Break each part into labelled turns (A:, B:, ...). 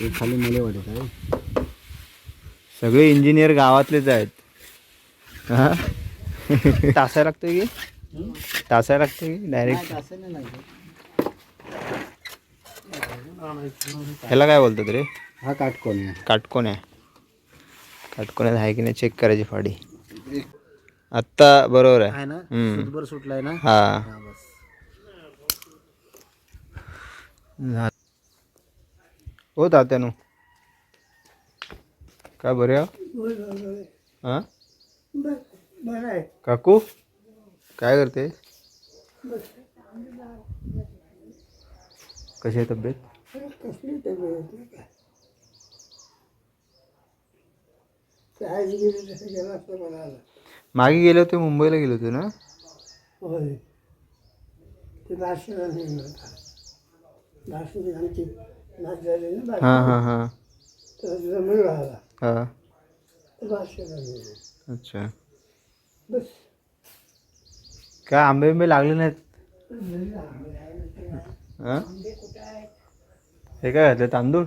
A: हे खाली मला वाटत आहे.
B: सगळे इंजिनियर गावातलेच आहेत. हा? तासाय लागतंय की? तासाय लागतंय की डायरेक्ट
A: लागत.
B: ह्याला काय बोलतात रे?
A: हा काटकोन आहे.
B: काटकोन आहे. काटकोन्यात आहे की नाही चेक करायची फाडी. आत्ता बरोबर आहे.
A: ना? सुटलाय ना?
B: हा.
A: हा बस
B: हो तात्यानो. काय बरे? हां? हा काकू काय करते? कशी आहे तब्येत? मागे गेले होते मुंबईला गेले होते ना?
C: होय. ते नाशिकला होता. नाशिक आमची ना
B: हा हा हा.
C: राहिला.
B: हा. अच्छा.
C: बस.
B: काय आंबे बिंबे लागले नाहीत? हा? हे काय घातलं तांदूळ?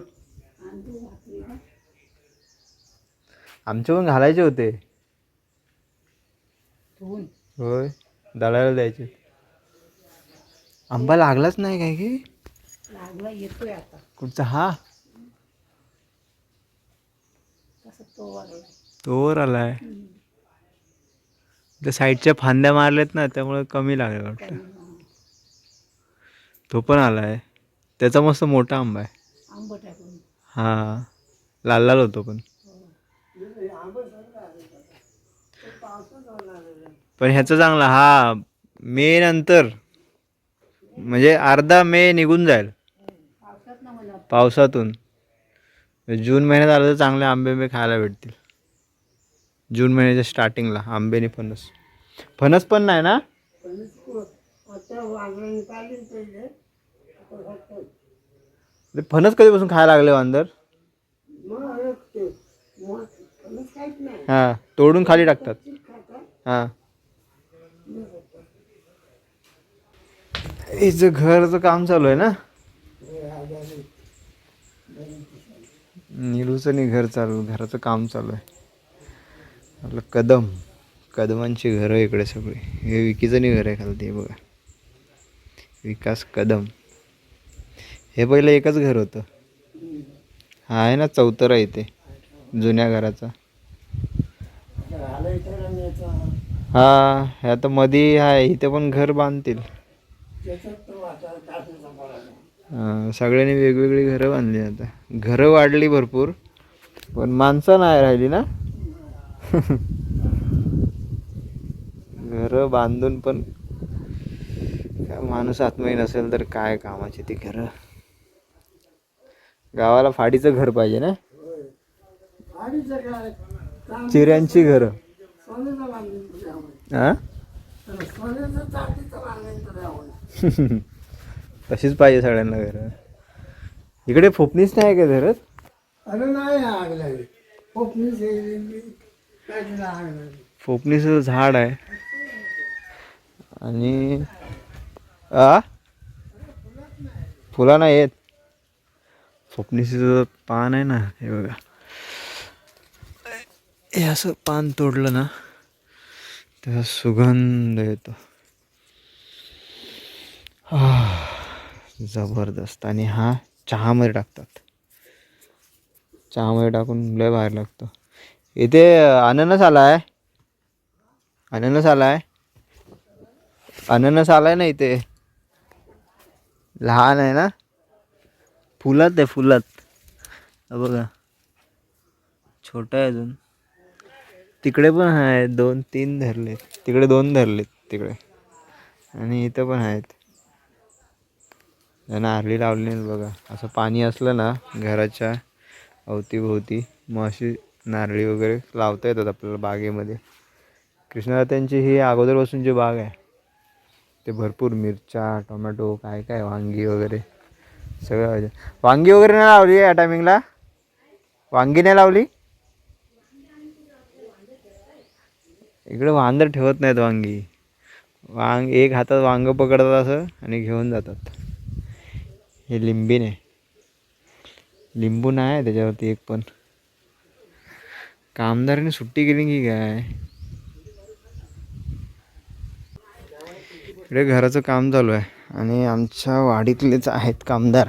B: आमचे पण घालायचे होते. होय दळायला द्यायचे. आंबा लागलाच नाही काय की?
C: लागला येतोय आता.
B: कुठचा? हा?
C: तसं तो वागला
B: तोवर आलाय. त्या साईडच्या फांद्या मारल्यात ना त्यामुळे कमी लागेल वाटतं. तो पण आलाय. त्याचा मस्त मोठा आंबा आहे. हा. लाल लाल होतो पण. पण ह्याचा चांगला हा मे नंतर. म्हणजे अर्धा मे निघून जाईल. पावसातून. म्हणजे जून महिन्यात आलं तर चांगले आंबे आंबे खायला भेटतील. जून महिन्याच्या स्टार्टिंगला आंबे आणि फणस. फणस पण नाही ना? ते फणस कधीपासून खायला लागले
C: हो वांदर हां
B: हा तोडून खाली टाकतात.
C: हां.
B: हा हिचं घरचं काम चालू आहे ना? निरूचं नाही घर चालू घराचं काम चालू आहे. आपलं कदम कदमांची घरं इकडे सगळी. हे विकीचं नाही घर आहे खालती बघा. विकास कदम. हे पहिलं एकच घर होतं. हा आहे ना चौतरा इथे जुन्या घराचा. हा ह्या आता मध्ये आहे इथे पण घर बांधतील. सगळ्यांनी वेगवेगळी घरं बांधली आता. घरं वाढली भरपूर पण माणसं नाही राहिली ना? घरं बांधून पण काय माणूस आत्मही नसेल तर काय कामाची ती घरं? गावाला फाडीचं घर पाहिजे ना? चिऱ्यांची घरं. हा तशीच पाहिजे सगळ्यांना घरं. इकडे फोपणीच नाही का घरात?
C: अरे नाही आग लागली कोकणीच काय तिला आग लागली
B: फोपणीचं झाड आहे. आणि आ? फुला नाही येत फोपणीचं पान आहे ना हे बघा. हे असं पान तोडलं ना त्याचा सुगंध येतो. आह, जबरदस्त. आणि हा चहामध्ये टाकतात. चहामध्ये टाकून लय बाहेर लागतो. इथे अननस आला आहे अननस आला आहे अननस आला आहे ना इथे. लहान आहे ना? फुलात आहे फुलात. बघा. छोटा आहे अजून. तिकडे पण आहे दोन तीन धरलेत. तिकडे दोन धरलेत तिकडे. आणि इथं पण आहेत. नारळी लावली नाही बघा. असं पाणी असलं ना घराच्या अवतीभोवती मग अशी नारळी वगैरे लावता येतात आपल्याला बागेमध्ये. कृष्णदात्यांची ही अगोदरपासूनची बाग आहे ते भरपूर मिरच्या टोमॅटो काय काय वांगी वगैरे सगळं वांगी वगैरे नाही लावली या टायमिंगला? वांगी नाही लावली? इकडे वांदर ठेवत नाहीत वांगी. वांग एक हातात वांग पकडतात असं आणि घेऊन जातात. हे लिंबीने लिंबू नाही आहे त्याच्यावरती एक पण. कामदाराने सुट्टी केली की काय? इकडे घराचं काम चालू आहे आणि आमच्या वाडीतलेच आहेत कामदार.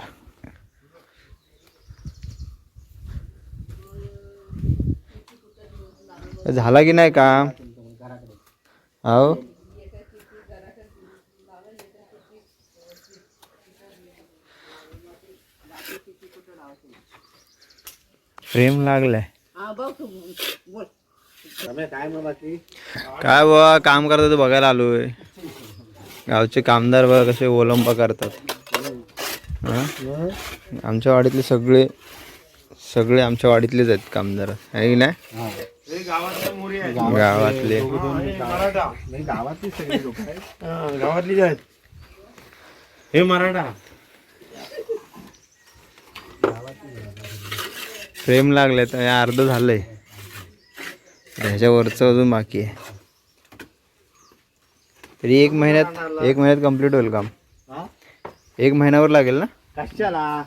B: झाला की नाही काम? हो फ्रेम लागलाय.
A: काय
B: बाबा काम करतात ते बघायला आलोय. गावचे कामदार बघा कसे ओलंबा करतात. हा? आमच्या वाडीतले सगळे सगळे आमच्या वाडीतलेच आहेत कामदार. आहे की नाही?
A: हा.
B: गावातले
A: गावातली सगळी लोक आहेत.
D: गावातली आहेत. हे मराठा.
B: फ्रेम लागले तर अर्ध झालंय. ह्याच्यावरचं अजून बाकी आहे. तरी एक महिन्यात एक महिन्यात कंप्लीट होईल काम.
A: हा?
B: एक महिन्यावर लागेल ना?
A: कशाला?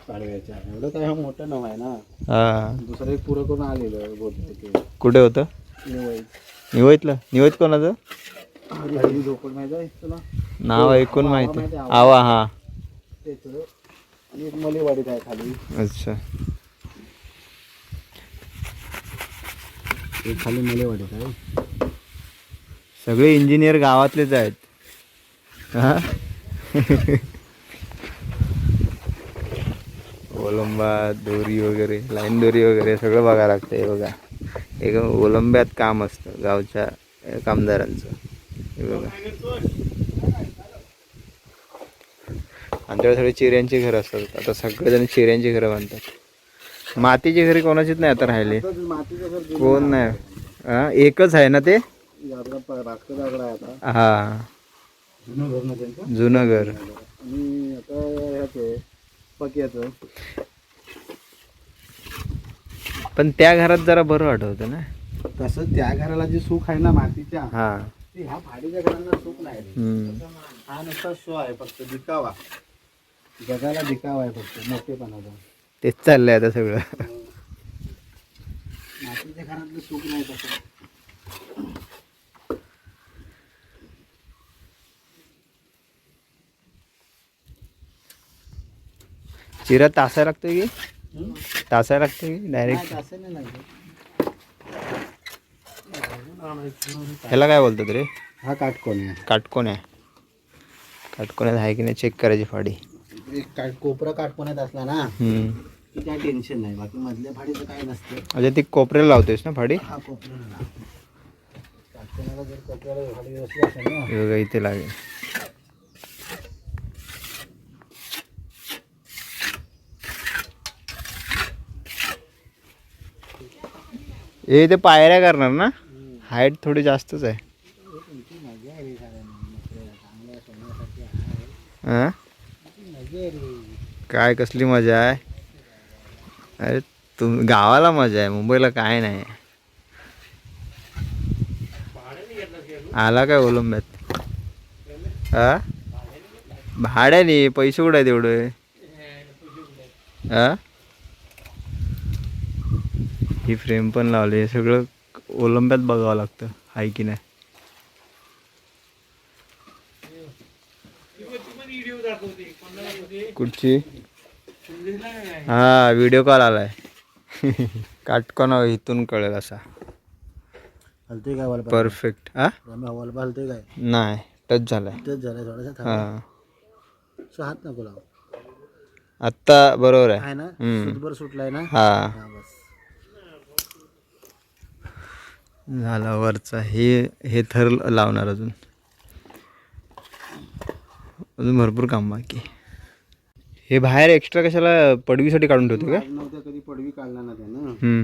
A: एवढं काय मोठं नाव आहे दुसरं एक पुरं करून आलेलं
B: कुठे होतं?
A: निवई.
B: निवईतलं? निवईत कोणाचं?
A: झोपड माहिती आहे तुला
B: नाव ऐकून माहिती. आवा हा.
A: तेच आणि एक मलेवाडीत आहे खाली
B: अच्छा.
A: एक खाली मलेवाडीत आहे
B: सगळे इंजिनियर गावातलेच आहेत. हा? ओलंबा दोरी वगैरे लाईन दोरी वगैरे सगळं बघायला लागतं हे बघा. एक ओलंब्यात काम असतं गावच्या कामदारांचं. हे बघा. सगळे चिऱ्यांची घरं असतात. आता सगळेजण चिऱ्यांची घरं बांधतात. मातीची घरी कोणाचीच नाही आता राहिले. कोण नाही. हा एकच आहे ना ते? हा.
A: जुनं घर.
B: पण त्या घरात जरा बरं वाटत ना.
A: तसं त्या घराला जे सुख आहे ना मातीच्या
B: हा.
A: ह्या भाडीच्या घरांना सुख नाही.
B: हम्म.
A: हा नुसता शो आहे फक्त दिखावा जगाला दिखावा आहे फक्त मोठेपणाचा
B: तेच चाललंय आता सगळं
A: मातीच्या घरातलं सुख नाही तसं
B: चिरा तासायला लागतोय की
A: हम्म?
B: तासायला लागतोय की डायरेक्ट
A: नाही, तसं नाही लागत.
B: ह्याला काय बोलतात रे?
A: हा काटकोण आहे.
B: काटकोण आहे. काटकोण्यात आहे की नाही? चेक करायची फाडी.
A: एक काट कोपरा काटकोण्यात असला ना
B: हम्म.
A: की काय टेन्शन नाही. बाकी मधल्या भाडीचं काय नसतं.
B: अच्छा ती कोपऱ्याला लावतोयस ना फाडी?
A: हा कोपऱ्याला काटकोण्याला जर कोपऱ्याला भाडी असली असेल ना.
B: हे बघा इथे लागेल. हे ते पायऱ्या करणार ना? हाईट थोडी जास्तच आहे. हा? काय कसली मजा आहे? अरे तुम गावाला मजा आहे मुंबईला काय नाही. आला काय ओलंब्यात? हा? भाड्याने पैसे कुठे आहे तेवढे हा? ही फ्रेम पण लावली सगळं ओलंब्यात बघावं लागतं हाय की नाही? कुठची? हा व्हिडिओ कॉल आलाय. काटकोना इथून कळेल असा.
A: हलतोय काय
B: परफेक्ट हा?
A: हलतोय काय?
B: नाही टच झालाय.
A: तेच झालं थोडासा
B: हा.
A: सो हात नको लाव.
B: आत्ता बरोबर आहे.
A: आहे ना? सुटलाय ना?
B: हा.
A: हा बस.
B: झाला वरचा. हे हे थर लावणार अजून. अजून भरपूर काम बाकी. हे बाहेर एक्स्ट्रा कशाला पडवीसाठी काढून ठेवतो का?
A: नव्हतं कधी पडवी काढला ना त्यानं.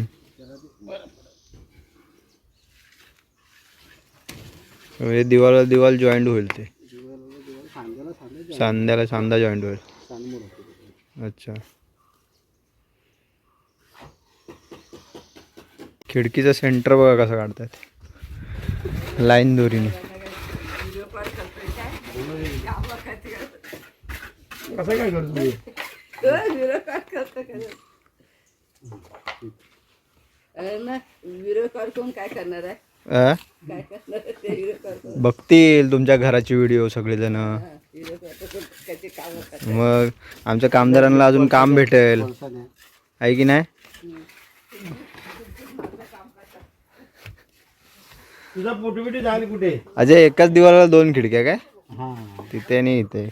B: हे दिवाला दिवाल जॉईंट होईल ते. सांद्याला सांदा जॉईंट होईल. अच्छा. खिडकीचं सेंटर बघा कसं काढतात. लाईन दोरीने.
D: कसं काय करतो
E: काय करणार आहे?
B: बघतील तुमच्या घराचे व्हिडिओ सगळेजण.
E: व्हिडिओ कॉल करून त्याचे कामं करतात.
B: मग आमच्या कामदारांना अजून काम भेटेल. आहे की नाही?
D: तुझा झाली कुठे?
B: अजय एकाच दिवाला दोन खिडक्या काय?
A: हा.
B: तिथे आणि इथे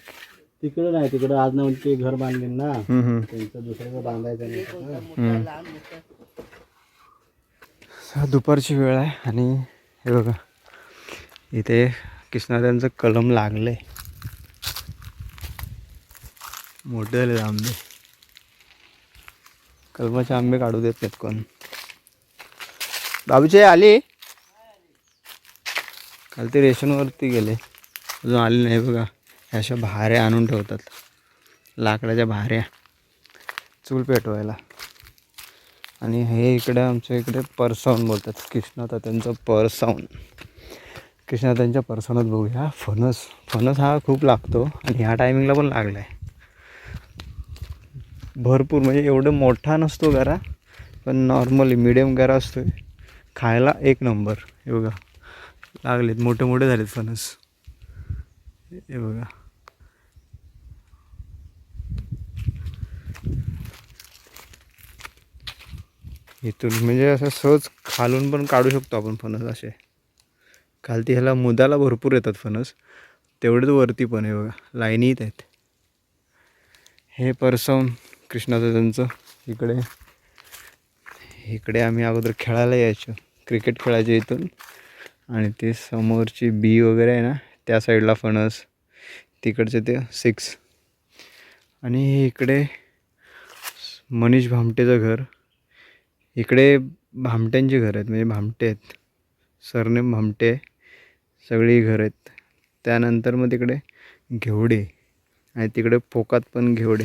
A: तिकडे नाही तिकडे आज ना ते घर बांधले ना.
B: हम्म, हम्म.
A: त्यांचं दुसऱ्याचं बांधायचं नाही
B: दुपारची वेळ आहे आणि हे बघा इथे किसनाऱ्यांचं कलम लागलंय. मोठे झाले आंबे. कलमाचे आंबे काढू देत नाहीत कोण. बाबूचे आली? काल ते रेशनवरती गेले. अजून आले नाही बघा. ह्या अशा भाऱ्या आणून ठेवतात. लाकडाच्या भाऱ्या. चूल पेटवायला. आणि हे इकडे आमच्या इकडे परसावून बोलतात. कृष्णा त्यांचं परसावून कृष्णा त्यांच्या परसावनात बघूया. फणस. फणस हा खूप लागतो आणि ह्या टायमिंगला पण लागला आहे भरपूर म्हणजे एवढं मोठा नसतो गरा पण नॉर्मली मिडियम गरा असतो खायला एक नंबर हे बघा. लागलेत. मोठे मोठे झालेत फणस. हे बघा. इथून म्हणजे असं सहज खालून पण काढू शकतो आपण फणस असे. खालती ह्याला मुदाला भरपूर येतात फणस. तेवढेच वरती पण आहे बघा. लाईनीत आहेत. हे परसम कृष्णाचं त्यांचं इकडे इकडे आम्ही अगोदर खेळायला यायचो. क्रिकेट खेळायचो इथून. आणि ते समोरची बी वगैरे आहे ना त्या साईडला फणस तिकडचे ते सिक्स. आणि हे इकडे मनीष भामटेचं घर. इकडे भामट्यांची घर आहेत म्हणजे भामटे आहेत. सरनेम भामटे सगळी घर आहेत. त्यानंतर मग तिकडे घेवडे. आणि तिकडे फोकात पण घेवडे.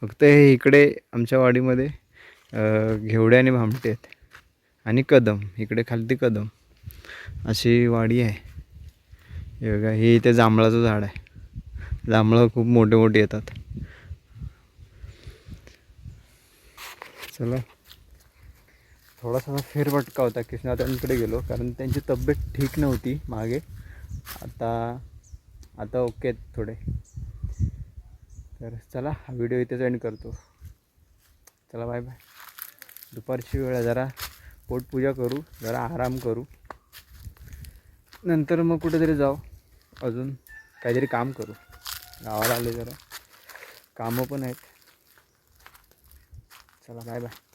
B: फक्त हे इकडे आमच्या वाडीमध्ये घेवडे आणि भामटे आहेत. आणि कदम इकडे खालती कदम. अशी वाडी आहे. हे बघा हे इथे जांभळाचं झाड आहे. जांभळं खूप मोठे मोठे येतात. चला. थोडासा फेरफटका होता कृष्णाताईंकडे गेलो कारण त्यांची तब्येत ठीक नव्हती मागे. आता आता ओके आहेत थोडे. तर चला हा व्हिडिओ इथेच एंड करतो. चला बाय बाय दुपारची वेळ आहे जरा पोटपूजा करू जरा आराम करू. नंतर मग कुठेतरी जाऊ. अजून काहीतरी काम करू. गावाला आले जरा. कामं पण आहेत. चला बाय बाय